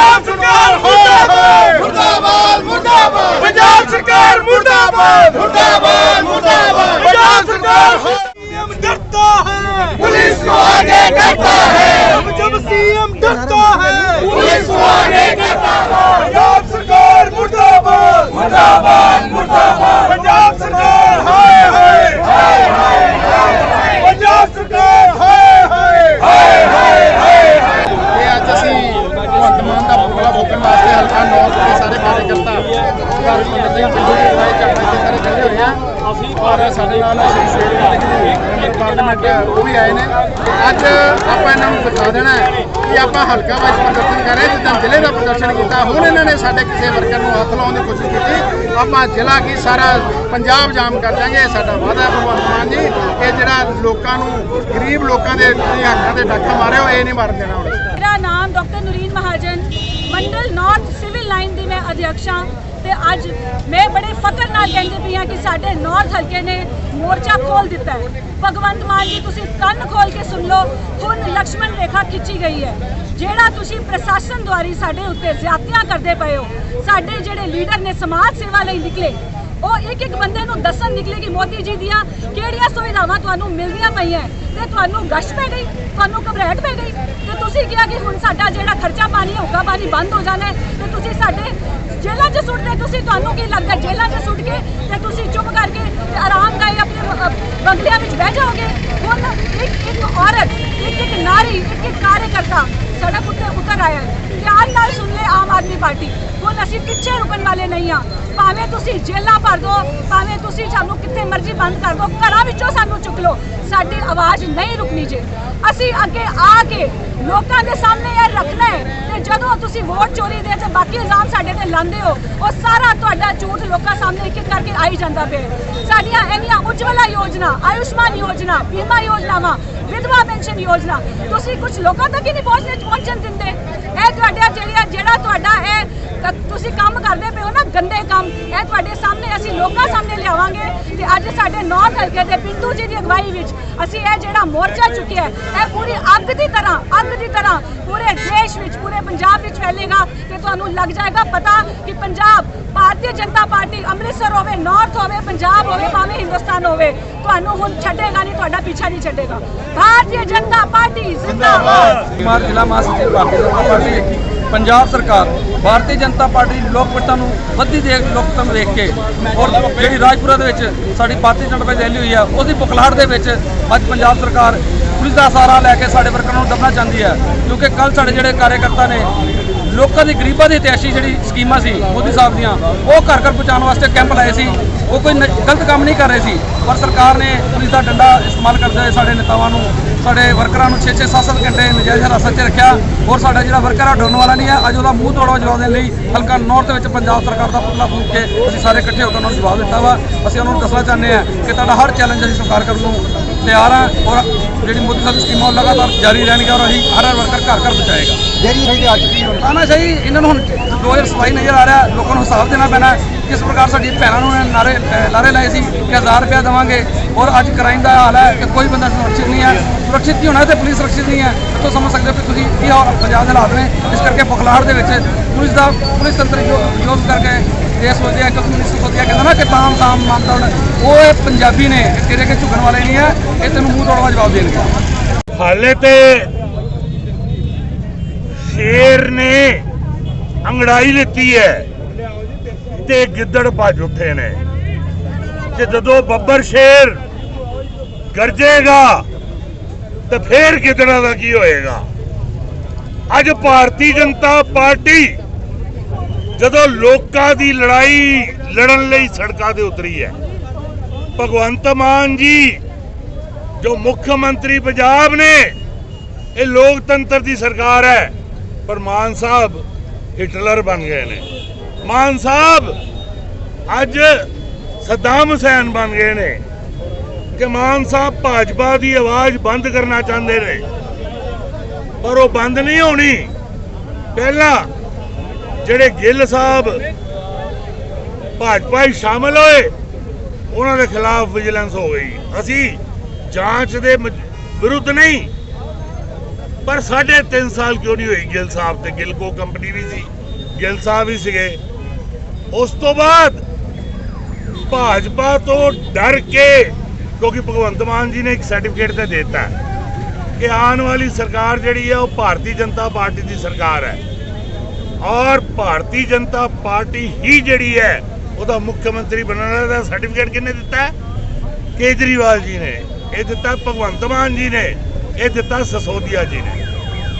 ਪੰਜਾਬ ਸਰਕਾਰ ਮੁਰਦਾਬਾਦ! ਮੁਰਦਾਬਾਦ ਮੁਰਦਾਬਾਦ! ਪੰਜਾਬ ਸਰਕਾਰ ਮੁਰਦਾਬਾਦ! ਮੁਰਦਾਬਾਦ ਮੁਰਦਾਬਾਦ! ਪੰਜਾਬ ਸਰਕਾਰ ਸੀਐਮ ਡਰਤਾ ਹੈ। ਪੁਲਿਸ ਕੋ ਆਗੇ ਡਰਤਾ ਹੈ। ਜਬ ਸੀਐਮ ਡਰਤਾ ਹੈ। ਪੁਲਿਸ ਕੋ ਆਗੇ ਡਰਤਾ ਹੈ। ਪੰਜਾਬ ਸਰਕਾਰ ਮੁਰਦਾਬਾਦ! ਮੁਰਦਾਬਾਦ! ਦਾ ਵਾਸਤੇ ਹਲਕਾ ਨੌਰਥ ਦੇ ਸਾਰੇ ਕਾਰਜਕਰਤਾ ਸਰਦਾਰ ਪੰਡਤ ਸਿੰਘ ਪਿੰਡੂ ਦੇ ਰਾਏ ਝਾੜੇ ਤੇ ਸਾਰੇ ਇਕੱਠੇ ਹੋਏ ਆ। ਔਰ ਸਾਡੇ ਨਾਲ ਸ਼੍ਰੀ ਸ਼ੇਰ ਪਾਰਲੀਮੈਂਟ ਉਹ ਵੀ ਆਏ ਨੇ। ਅੱਜ ਆਪਾਂ ਇਹਨਾਂ ਨੂੰ ਦਿਖਾ ਦੇਣਾ ਹੈ ਕਿ ਆਪਾਂ ਹਲਕਾ ਵਾਈਜ਼ ਪ੍ਰਦਰਸ਼ਨ ਕਰ ਰਹੇ ਜਿੱਦਾਂ ਜ਼ਿਲ੍ਹੇ ਦਾ ਪ੍ਰਦਰਸ਼ਨ ਕੀਤਾ, ਹੁਣ ਇਹਨਾਂ ਨੇ ਸਾਡੇ ਕਿਸੇ ਵਰਕਰ ਨੂੰ ਹੱਥ ਲਾਉਣ ਦੀ ਕੋਸ਼ਿਸ਼ ਕੀਤੀ। ਆਪਾਂ ਜ਼ਿਲ੍ਹਾ ਕੀ ਸਾਰਾ ਪੰਜਾਬ ਜਾਮ ਕਰ ਦਾਂਗੇ ਇਹ ਸਾਡਾ ਵਾਅਦਾ ਹੈ ਭਗਵੰਤ ਮਾਨ ਜੀ, ਇਹ ਜਿਹੜਾ ਲੋਕਾਂ ਨੂੰ, ਗਰੀਬ ਲੋਕਾਂ ਦੇ ਤੁਸੀਂ ਤੇ ਡਾਕਾ ਮਾਰਿਓ ਇਹ ਨਹੀਂ ਮਾਰਨ ਦੇਣਾ ਹੁਣ। ਮੇਰਾ ਨਾਮ ਡਾਕਟਰ ਨੂਰੀਨ ਮਹਾਜਨ। ਮੰਡਲ ਨਾਰਥ ਸਿਵਲ ਲਾਈਨ ਦੀ ਮੈਂ ਅਧਿਅਕਸ਼ ਤੇ ਅੱਜ ਮੈਂ ਬੜੇ ਫਖਰ ਨਾਲ ਕਹਿੰਦੀ ਪਈ ਹਾਂ ਕਿ ਸਾਡੇ ਨਾਰਥ ਹਲਕੇ ਨੇ ਮੋਰਚਾ ਖੋਲ ਦਿੱਤਾ ਹੈ। ਭਗਵੰਤ ਮਾਨ ਜੀ, ਤੁਸੀਂ ਕੰਨ ਖੋਲ ਕੇ ਸੁਣ ਲਓ, ਹੁਣ ਲਕਸ਼ਮਣ ਰੇਖਾ ਖਿੱਚੀ ਗਈ ਹੈ। ਜਿਹੜਾ ਤੁਸੀਂ ਪ੍ਰਸ਼ਾਸਨ ਦੁਆਰੀ ਸਾਡੇ ਉੱਤੇ ਜ਼ਿਆਤੀਆਂ ਕਰਦੇ ਪਏ ਹੋ, ਸਾਡੇ ਜਿਹੜੇ ਲੀਡਰ ਨੇ ਸਮਾਜ ਸੇਵਾ ਲਈ ਨਿਕਲੇ ਉਹ ਇੱਕ ਇੱਕ ਬੰਦੇ ਨੂੰ ਦੱਸਣ ਨਿਕਲੇ ਕਿ ਮੋਦੀ ਜੀ ਦੀਆਂ ਕਿਹੜੀਆਂ ਸੁਵਿਧਾਵਾਂ ਤੁਹਾਨੂੰ ਮਿਲਦੀਆਂ ਪਈਆਂ। ਤੇ ਤੁਹਾਨੂੰ ਗਸ਼ਤ ਪੈ ਗਈ, ਤੁਹਾਨੂੰ ਘਬਰਾਹਟ ਪੈ ਗਈ। ਤੇ ਤੁਸੀਂ ਕਿਹਾ ਕਿ ਹੁਣ ਸਾਡਾ ਜਿਹੜਾ ਖਰਚਾ ਪਾਣੀ ਹੈ ਪਾਣੀ ਬੰਦ ਹੋ ਜਾਣਾ ਤੇ ਤੁਸੀਂ ਸਾਡੇ ਜੇਲ੍ਹਾਂ 'ਚ ਸੁੱਟਦੇ, ਤੁਸੀਂ ਤੁਹਾਨੂੰ ਕੀ ਲੱਗਦਾ ਜੇਲ੍ਹਾਂ 'ਚ ਸੁੱਟ ਕੇ ਤੇ ਤੁਸੀਂ ਚੁੱਪ ਕਰਕੇ ਤੇ ਆਰਾਮਦਾਈ ਆਪਣੇ ਬੰਗਲਿਆਂ ਵਿੱਚ ਬਹਿ ਜਾਓਗੇ? ਹੁਣ ਇੱਕ ਇੱਕ ਔਰਤ, ਇੱਕ ਇੱਕ ਨਾਰੀ, ਇੱਕ ਇੱਕ ਕਾਰਜਕਰਤਾ ਸੜਕ ਉੱਤੇ ਉਤਰ ਆਇਆ ਧਿਆਨ ਨਾਲ ਸੁਣ ਲੈ ਆਮ ਆਦਮੀ ਪਾਰਟੀ। ਹੁਣ ਅਸੀਂ ਪਿੱਛੇ ਰੁਕਣ ਵਾਲੇ ਨਹੀਂ ਆ ਭਾਵੇਂ ਤੁਸੀਂ ਜੇਲਾਂ ਭਰ ਦੋ, ਭਾਵੇਂ ਤੁਸੀਂ ਸਾਨੂੰ ਕਿੱਥੇ ਮਰਜ਼ੀ ਬੰਦ ਕਰ ਦੋ, ਘਰਾਂ ਵਿੱਚੋਂ ਸਾਨੂੰ ਚੁੱਕ ਲਓ। ਸਾਡੀ ਆਵਾਜ਼ ਨਹੀਂ ਰੁਕਣੀ ਜੇ। ਅਸੀਂ ਅੱਗੇ ਆ ਕੇ ਲੋਕਾਂ ਦੇ ਸਾਹਮਣੇ ਇਹ ਰੱਖਣਾ ਹੈ ਤੇ ਜਦੋਂ ਤੁਸੀਂ ਵੋਟ ਚੋਰੀ ਦੇ ਤੇ ਬਾਕੀ ਇਲਜ਼ਾਮ ਸਾਡੇ ਤੇ ਲਾਉਂਦੇ ਹੋ ਉਹ ਸਾਰਾ ਤੁਹਾਡਾ ਝੂਠ ਲੋਕਾਂ ਸਾਹਮਣੇ ਇੱਕ ਇੱਕ ਕਰਕੇ ਆਈ ਜਾਂਦਾ ਪਿਆ ਸਾਡੀਆਂ ਇੰਨੀਆਂ ਉਜਵਲਾ ਯੋਜਨਾ ਆਯੁਸ਼ਮਾਨ ਯੋਜਨਾ ਬੀਮਾ ਯੋਜਨਾਵਾਂ ਵਿਧਵਾ ਪੈਨਸ਼ਨ ਯੋਜਨਾ ਤੁਸੀਂ ਕੁਝ ਲੋਕਾਂ ਤੱਕ ਹੀ ਨਹੀਂ ਪਹੁੰਚਣੇ ਪਹੁੰਚਣ ਦਿੰਦੇ। ਇਹ ਤੁਹਾਡਾ ਜਿਹੜੀਆਂ ਜਿਹੜਾ ਤੁਹਾਡਾ ਇਹ ਤੁਸੀਂ ਕੰਮ ਕਰਦੇ ਪਏ ਹੋ ਨਾ ਗੰਦੇ ਕੰਮ ਇਹ ਤੁਹਾਡੇ ਸਾਹਮਣੇ ਅਸੀਂ ਲੋਕਾਂ ਸਾਹਮਣੇ ਲਿਆਵਾਂਗੇ ਤੇ ਅੱਜ ਸਾਡੇ ਨੌਰਥ ਹਲਕੇ ਦੇ ਪਿੰਟੂ ਜੀ ਦੀ ਅਗਵਾਈ ਵਿੱਚ ਅਸੀਂ ਇਹ ਜਿਹੜਾ ਮੋਰਚਾ ਚੁੱਕਿਆ ਹੈ, ਇਹ ਪੂਰੀ ਅੱਗ ਦੀ ਤਰ੍ਹਾਂ ਅੱਗ ਦੀ ਤਰ੍ਹਾਂ ਪੂਰੇ ਦੇਸ਼ ਵਿੱਚ, ਪੂਰੇ ਪੰਜਾਬ ਵਿੱਚ ਫੈਲੇਗਾ ਤੇ ਤੁਹਾਨੂੰ ਲੱਗ ਜਾਏਗਾ ਪਤਾ ਕਿ ਪੰਜਾਬ ਭਾਰਤੀ ਜਨਤਾ ਪਾਰਟੀ ਅੰਮ੍ਰਿਤਸਰ ਹੋਵੇ ਨਾਰਥ ਹੋਵੇ, ਪੰਜਾਬ ਹੋਵੇ, ਭਾਵੇਂ ਹਿੰਦੁਸਤਾਨ ਹੋਵੇ, ਤੁਹਾਨੂੰ ਹੁਣ ਛੱਡੇਗਾ ਨਹੀਂ, ਤੁਹਾਡਾ ਪਿੱਛਾ ਨਹੀਂ ਛੱਡੇਗਾ। ਭਾਰਤੀ ਜਨਤਾ ਪਾਰਟੀ ਜ਼ਿੰਦਾਬਾਦ। ਜ਼ਿਲ੍ਹਾ ਮਹਾਸਚਿਵ ਭਾਰਤੀ ਜਨਤਾ ਪਾਰਟੀ ਪੰਜਾਬ ਸਰਕਾਰ ਭਾਰਤੀ ਜਨਤਾ ਪਾਰਟੀ ਦੀ ਲੋਕਪ੍ਰਿਯਤਾ ਨੂੰ ਵੱਧਦੀ ਦੇਖ ਲੋਕਪ੍ਰਿਯਤਾ ਦੇਖ ਕੇ ਔਰ ਜਿਹੜੀ ਰਾਜਪੁਰਾ ਦੇ ਵਿੱਚ ਸਾਡੀ ਭਾਰਤੀ ਜਨਤਾ ਪਾਰਟੀ ਰੈਲੀ ਹੋਈ ਹੈ ਉਹਦੀ ਬੁਖਲਾਹਟ ਦੇ ਵਿੱਚ ਅੱਜ ਪੰਜਾਬ ਸਰਕਾਰ ਪੁਲਿਸ ਦਾ ਸਹਾਰਾ ਲੈ ਕੇ ਸਾਡੇ ਵਰਕਰਾਂ ਨੂੰ ਦੱਬਣਾ ਚਾਹੁੰਦੀ ਹੈ ਕਿਉਂਕਿ ਕੱਲ ਸਾਡੇ ਜਿਹੜੇ ਕਾਰਜਕਰਤਾ ਨੇ, ਲੋਕਾਂ ਦੀ ਗਰੀਬਾਂ ਦੀ ਇਤਿਹਾਸੀ ਜਿਹੜੀ ਸਕੀਮਾਂ ਸੀ ਮੋਦੀ ਸਾਹਿਬ ਦੀਆਂ, ਉਹ ਘਰ ਘਰ ਪਹੁੰਚਾਉਣ ਵਾਸਤੇ ਕੈਂਪ ਲਾਏ ਸੀ, ਉਹ ਕੋਈ ਨ- ਗਲਤ ਕੰਮ ਨਹੀਂ ਕਰ ਰਹੇ ਸੀ, ਪਰ ਸਰਕਾਰ ਨੇ ਪੁਲਿਸ ਦਾ ਡੰਡਾ ਇਸਤੇਮਾਲ ਕਰਦੇ ਹੋਏ ਸਾਡੇ ਨੇਤਾਵਾਂ ਨੂੰ ਸਾਡੇ ਵਰਕਰਾਂ ਨੂੰ 6-6 7-7 ਘੰਟੇ ਨਜਾਇਜ਼ ਹਿਰਾਸਤ 'ਚ ਰੱਖਿਆ। ਔਰ ਸਾਡਾ ਜਿਹੜਾ ਵਰਕਰ ਆ ਡਰਨ ਵਾਲਾ ਨਹੀਂ ਹੈ ਅੱਜ ਉਹਦਾ ਮੂੰਹ ਤੋੜਵਾ ਜਵਾਬ ਦੇਣ ਲਈ ਹਲਕਾ ਨਾਰਥ ਵਿੱਚ ਪੰਜਾਬ ਸਰਕਾਰ ਦਾ ਪੁਤਲਾ ਫੂਕ ਕੇ ਅਸੀਂ ਸਾਰੇ ਇਕੱਠੇ ਹੋ ਕੇ ਉਹਨਾਂ ਨੂੰ ਜਵਾਬ ਦਿੱਤਾ ਵਾ। ਅਸੀਂ ਉਹਨਾਂ ਨੂੰ ਦੱਸਣਾ ਚਾਹੁੰਦੇ ਹਾਂ ਕਿ ਤੁਹਾਡਾ ਹਰ ਚੈਲੰਜ ਅਸੀਂ ਸਵੀਕਾਰ ਕਰਨ ਨੂੰ ਤਿਆਰ ਹਾਂ ਔਰ ਜਿਹੜੀ ਮੋਦੀ ਸਾਹਿਬ ਦੀ ਸਕੀਮਾਂ ਲਗਾਤਾਰ ਜਾਰੀ ਰਹਿਣਗੀਆਂ ਔਰ ਅਸੀਂ ਹਰ ਹਰ ਵਰਕਰ ਘਰ ਘਰ ਪਹੁੰਚਾਏਗਾ। ਜਿਹੜੀ ਜਿਹੜੀ ਅੱਜ ਦੀ ਆਨਾ ਸਹੀ ਇਹਨਾਂ ਨੂੰ ਹੁਣ 2027 ਨਜ਼ਰ ਆ ਰਿਹਾ। ਲੋਕਾਂ ਨੂੰ ਹਿਸਾਬ ਦੇਣਾ ਪੈਣਾ। ਕਿਸ ਪ੍ਰਕਾਰ ਸਾਡੀ ਭੈਣਾਂ ਨੂੰ ਨਾਰੇ ਨਾਰੇ ਲਾਏ ਸੀ ਕਿ 1000 ਰੁਪਇਆ ਦੇਵਾਂਗੇ। ਔਰ ਅੱਜ ਕ੍ਰਾਈਮ ਦਾ ਹਾਲ ਹੈ ਕਿ ਕੋਈ ਬੰਦਾ ਸੁਰੱਖਿਅਤ ਨਹੀਂ ਹੈ। ਸੁਰੱਖਿਅਤ ਨਹੀਂ ਹੋਣਾ ਤੇ ਪੁਲਿਸ ਸੁਰੱਖਿਅਤ ਨਹੀਂ ਹੈ। ਤਾਂ ਸਮਝ ਸਕਦੇ ਹੋ ਕਿ ਤੁਸੀਂ ਕੀ ਹਾਲ ਪੰਜਾਬ ਦੇ ਹਾਲਾਤ ਨੇ। ਇਸ ਕਰਕੇ ਬੁਖਲਾਹਟ ਦੇ ਵਿੱਚ ਪੁਲਿਸ ਦਾ ਪੁਲਿਸ ਤੰਤਰ ਯੋਗ ਕਰਕੇ ਇਹ ਸੋਚਦੇ ਕਿ ਕਮਿਊਨਿਸਟ ਸੋਚਿਆ ਕਹਿੰਦਾ ਨਾ ਕਿ ਤਾਮ ਤਾਮ ਮਾਨਤਾ ਉਹ ਇਹ ਪੰਜਾਬੀ ਨੇ, ਕਿਹੜੇ ਕਿ ਝੁਕਣ ਵਾਲੇ ਨਹੀਂ ਹੈ ਇਹ ਤੈਨੂੰ ਮੂੰਹ ਤੋੜਵਾ ਜਵਾਬ ਦੇਣਗੇ। ਹਾਲੇ ਤੇ ਸ਼ੇਰ ਨੇ ਅੰਗੜਾਈ ਲਿੱਤੀ ਹੈ ਤੇ ਗਿੱਦੜ ਭੱਜ ਉੱਠੇ ਨੇ। ਤੇ ਜਦੋਂ ਬੱਬਰ ਸ਼ੇਰ ਗਰਜੇਗਾ ਤੇ ਫੇਰ ਗਿੱਦੜਾਂ ਦਾ ਕੀ ਹੋਏਗਾ? ਅੱਜ ਭਾਰਤੀ ਜਨਤਾ ਪਾਰਟੀ ਜਦੋਂ ਲੋਕਾਂ ਦੀ ਲੜਾਈ ਲੜਨ ਲਈ ਸੜਕਾਂ ਤੇ ਉਤਰੀ ਹੈ, ਭਗਵੰਤ ਮਾਨ ਜੀ, ਜੋ ਮੁੱਖ ਮੰਤਰੀ ਪੰਜਾਬ ਨੇ, ਇਹ ਲੋਕਤੰਤਰ ਦੀ ਸਰਕਾਰ ਹੈ, ਪਰ ਮਾਨ ਸਾਹਿਬ ਹਿਟਲਰ ਬਣ ਗਏ ਨੇ। ਮਾਨ ਸਾਹਿਬ ਅੱਜ ਸਦਾਮ ਹੁਸੈਨ ਬਣ ਗਏ ਨੇ। ਕਿ ਮਾਨ ਸਾਹਿਬ ਭਾਜਪਾ ਦੀ ਆਵਾਜ਼ ਬੰਦ ਕਰਨਾ ਚਾਹੁੰਦੇ ਨੇ। ਪਰ ਉਹ ਬੰਦ ਨਹੀਂ ਹੋਣੀ। ਪਹਿਲਾਂ ਜਿਹੜੇ ਗਿੱਲ ਸਾਹਿਬ ਭਾਜਪਾ 'ਚ ਸ਼ਾਮਲ ਹੋਏ, ਉਹਨਾਂ ਦੇ ਖਿਲਾਫ ਵਿਜੀਲੈਂਸ ਹੋ ਗਈ। ਅਸੀਂ ਜਾਂਚ ਦੇ ਵਿਰੁੱਧ ਨਹੀਂ। ਪਰ ਸਾਢੇ ਤਿੰਨ ਸਾਲ ਕਿਉਂ ਨਹੀਂ ਹੋਈ ਗਿੱਲ ਸਾਹਿਬ ਤੇ? ਗਿੱਲ ਕੋ ਕੰਪਨੀ ਵੀ ਸੀ, ਗਿੱਲ ਸਾਹਿਬ ਵੀ ਸੀਗੇ। ਉਸ ਤੋਂ ਬਾਅਦ ਭਾਜਪਾ ਤੋਂ ਡਰ ਕੇ ਕਿਉਂਕਿ ਭਗਵੰਤ ਮਾਨ ਜੀ ਨੇ ਇੱਕ ਸਰਟੀਫਿਕੇਟ ਤੇ ਦਿੱਤਾ ਕਿ ਆਉਣ ਵਾਲੀ ਸਰਕਾਰ ਜਿਹੜੀ ਹੈ, ਉਹ ਭਾਰਤੀ ਜਨਤਾ ਪਾਰਟੀ ਦੀ ਸਰਕਾਰ ਹੈ। ਔਰ ਭਾਰਤੀ ਜਨਤਾ ਪਾਰਟੀ ਹੀ ਜਿਹੜੀ ਹੈ, ਉਹਦਾ ਮੁੱਖ ਮੰਤਰੀ ਬਣਨ ਦਾ ਸਰਟੀਫਿਕੇਟ ਕਿਹਨੇ ਦਿੱਤਾ ਕੇਜਰੀਵਾਲ ਜੀ ਨੇ। ਇਹ ਦਿੱਤਾ ਭਗਵੰਤ ਮਾਨ ਜੀ ਨੇ। ਇਹ ਦਿੱਤਾ ਸਸੋਦੀਆ ਜੀ ਨੇ।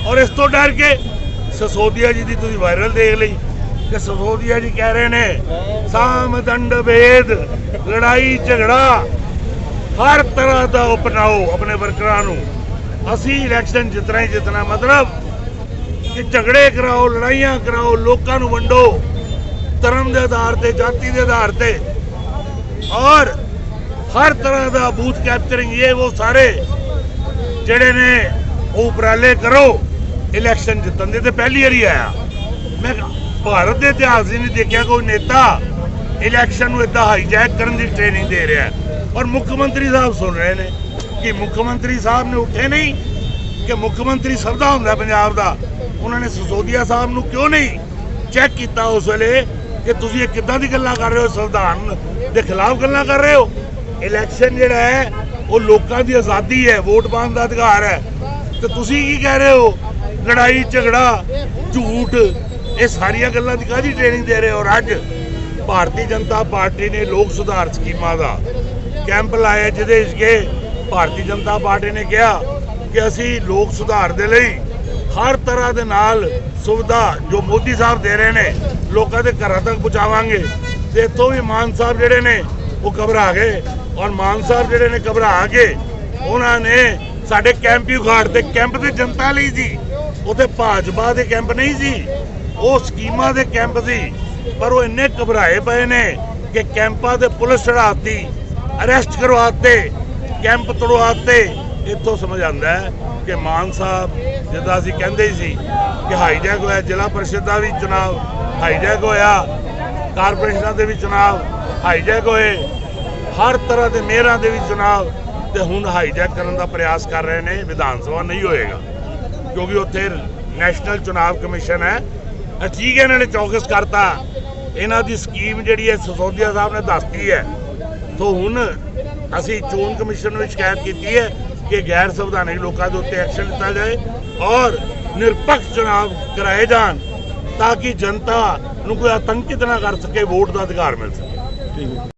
ਔਰ ਇਸ ਤੋਂ ਡਰ ਕੇ ਸਸੋਦੀਆ ਜੀ ਦੀ ਤੁਸੀਂ ਵਾਇਰਲ ਦੇਖ ਲਈ ਕਿ ਸਸੋਦੀਆ ਜੀ ਕਹਿ ਰਹੇ ਨੇ ਸਾਮ ਦੰਡ ਭੇਦ, ਲੜਾਈ ਝਗੜਾ ਹਰ ਤਰ੍ਹਾਂ ਦਾ ਅਪਣਾਓ ਆਪਣੇ ਵਰਕਰਾਂ ਨੂੰ। ਅਸੀਂ ਇਲੈਕਸ਼ਨ ਜਿੱਤਣਾ ਹੀ ਜਿੱਤਣਾ, ਮਤਲਬ ਕਿ ਝਗੜੇ ਕਰਾਓ, ਲੜਾਈਆਂ ਕਰਾਓ, ਲੋਕਾਂ ਨੂੰ ਵੰਡੋ, ਧਰਮ ਦੇ ਆਧਾਰ ਤੇ, ਜਾਤੀ ਦੇ ਆਧਾਰ ਤੇ। ਔਰ ਹਰ ਤਰ੍ਹਾਂ ਦਾ ਬੂਥ ਕੈਪਚਰਿੰਗ ਇਹ ਉਹ ਸਾਰੇ ਜਿਹੜੇ ਨੇ, ਉਹ ਉਪਰਾਲੇ ਕਰੋ ਇਲੈਕਸ਼ਨ ਜਿੱਤਣ ਦੇ। ਤੇ ਪਹਿਲੀ ਵਾਰੀ ਆਇਆ। ਮੈਂ ਭਾਰਤ ਦੇ ਇਤਿਹਾਸ 'ਚ ਨਹੀਂ ਦੇਖਿਆ ਕੋਈ ਨੇਤਾ ਇਲੈਕਸ਼ਨ ਨੂੰ ਇਦਾਂ ਹਾਈਜੈਕ ਕਰਨ ਦੀ ਟ੍ਰੇਨਿੰਗ ਦੇ ਰਿਹਾ। ਔਰ ਮੁੱਖ ਮੰਤਰੀ ਸਾਹਿਬ ਸੁਣ ਰਹੇ ਨੇ ਕਿ ਮੁੱਖ ਮੰਤਰੀ ਸਾਹਿਬ ਨੇ ਉੱਠੇ ਨਹੀਂ, ਕਿ ਮੁੱਖ ਮੰਤਰੀ ਸਭ ਦਾ ਹੁੰਦਾ ਪੰਜਾਬ ਦਾ। ਉਹਨਾਂ ਨੇ ਸਸੋਦੀਆ ਸਾਹਿਬ ਨੂੰ ਕਿਉਂ ਨਹੀਂ ਚੈੱਕ ਕੀਤਾ ਉਸ ਵੇਲੇ ਕਿ ਤੁਸੀਂ ਇਹ ਕਿੱਦਾਂ ਦੀ ਗੱਲਾਂ ਕਰ ਰਹੇ ਹੋ, ਸੰਵਿਧਾਨ ਦੇ ਖਿਲਾਫ ਗੱਲਾਂ ਕਰ ਰਹੇ ਹੋ? ਇਲੈਕਸ਼ਨ ਜਿਹੜਾ ਹੈ, ਉਹ ਲੋਕਾਂ ਦੀ ਆਜ਼ਾਦੀ ਹੈ, ਵੋਟ ਪਾਉਣ ਦਾ ਅਧਿਕਾਰ ਹੈ। ਤੇ ਤੁਸੀਂ ਕੀ ਕਹਿ ਰਹੇ ਹੋ? ਲੜਾਈ, ਝਗੜਾ, ਝੂਠ, ਇਹ ਸਾਰੀਆਂ ਗੱਲਾਂ ਦੀ ਕਾਹਦੀ ਟ੍ਰੇਨਿੰਗ ਦੇ ਰਹੇ ਹੋ ਔਰ ਅੱਜ ਭਾਰਤੀ ਜਨਤਾ ਪਾਰਟੀ ਨੇ ਲੋਕ ਸੁਧਾਰ ਸਕੀਮਾਂ ਦਾ ਕੈਂਪ ਲਾਇਆ ਜਿਹਦੇ ਵਿੱਚ ਭਾਰਤੀ ਜਨਤਾ ਪਾਰਟੀ ਨੇ ਕਿਹਾ ਕਿ ਅਸੀਂ ਲੋਕ ਸੁਧਾਰ ਦੇ ਲਈ ਹਰ ਤਰ੍ਹਾਂ ਦੇ ਨਾਲ ਸੁਵਿਧਾ ਜੋ ਮੋਦੀ ਸਾਹਿਬ ਦੇ ਰਹੇ ਨੇ, ਲੋਕਾਂ ਦੇ ਘਰਾਂ ਤੱਕ ਪਹੁੰਚਾਵਾਂਗੇ ਤੇ ਇੱਥੋਂ ਵੀ ਮਾਨ ਸਾਹਿਬ ਜਿਹੜੇ ਨੇ ਉਹ ਘਬਰਾ ਗਏ ਔਰ ਮਾਨ ਸਾਹਿਬ ਜਿਹੜੇ ਨੇ ਘਬਰਾ ਕੇ ਉਹਨਾਂ ਨੇ ਸਾਡੇ ਕੈਂਪ ਹੀ ਉਖਾੜ ਤੇ ਕੈਂਪ ਤੇ ਜਨਤਾ ਲਈ ਸੀ ਉੱਥੇ ਭਾਜਪਾ ਦੇ ਕੈਂਪ ਨਹੀਂ ਸੀ, ਉਹ ਸਕੀਮਾਂ ਦੇ ਕੈਂਪ ਸੀ, ਪਰ ਉਹ ਇੰਨੇ ਘਬਰਾਏ ਪਏ ਨੇ ਕਿ ਕੈਂਪਾਂ ਤੇ ਪੁਲਿਸ ਚੜਾਤੀ ਅਰੈਸਟ ਕਰਵਾਤੇ ਕੈਂਪ ਤੜਵਾਤੇ ਇੱਥੋਂ ਸਮਝ ਆਉਂਦਾ ਹੈ ਕਿ ਮਾਨ ਸਾਹਿਬ, ਜਿੱਦਾਂ ਅਸੀਂ ਕਹਿੰਦੇ ਹੀ ਸੀ ਕਿ ਹਾਈਜੈਕ ਹੋਇਆ, ਜ਼ਿਲ੍ਹਾ ਪਰਿਸ਼ਦ ਦਾ ਵੀ ਚੁਣਾਵ ਹਾਈਜੈਕ ਹੋਇਆ, ਕਾਰਪੋਰੇਸ਼ਨਾਂ ਦੇ ਵੀ ਚੁਣਾਵ ਹਾਈਜੈਕ ਹੋਏ, ਹਰ ਤਰ੍ਹਾਂ ਦੇ ਮੇਅਰਾਂ ਦੇ ਵੀ ਚੁਣਾਵ ਤੇ ਹੁਣ ਹਾਈਜੈਕ ਕਰਨ ਦਾ ਪ੍ਰਯਾਸ ਕਰ ਰਹੇ ਨੇ, ਵਿਧਾਨ ਸਭਾ ਨਹੀਂ ਹੋਏਗਾ। ਕਿਉਂਕਿ ਉੱਥੇ ਨੈਸ਼ਨਲ ਚੁਣਾਵ ਕਮਿਸ਼ਨ ਹੈ। ਠੀਕ ਹੈ, ਇਹਨਾਂ ਨੇ ਚੌਕਸ ਕਰਤਾ। ਇਹਨਾਂ ਦੀ ਸਕੀਮ ਜਿਹੜੀ ਹੈ, ਸਸੋਦੀਆ ਸਾਹਿਬ ਨੇ ਦੱਸਤੀ ਹੈ ਤੋਂ ਹੁਣ ਅਸੀਂ ਚੋਣ ਕਮਿਸ਼ਨ ਨੂੰ ਸ਼ਿਕਾਇਤ ਕੀਤੀ ਹੈ ਕਿ ਗੈਰ ਸੰਵਿਧਾਨਕ ਲੋਕਾਂ ਦੇ ਉੱਤੇ ਐਕਸ਼ਨ ਲਿੱਤਾ ਜਾਏ ਔਰ ਨਿਰਪੱਖ ਚੁਣਾਵ ਕਰਾਏ ਜਾਣ ਤਾਂ ਕਿ ਜਨਤਾ ਨੂੰ ਕੋਈ ਆਤੰਕਿਤ ਨਾ ਕਰ ਸਕੇ, ਵੋਟ ਦਾ ਅਧਿਕਾਰ ਮਿਲ ਸਕੇ।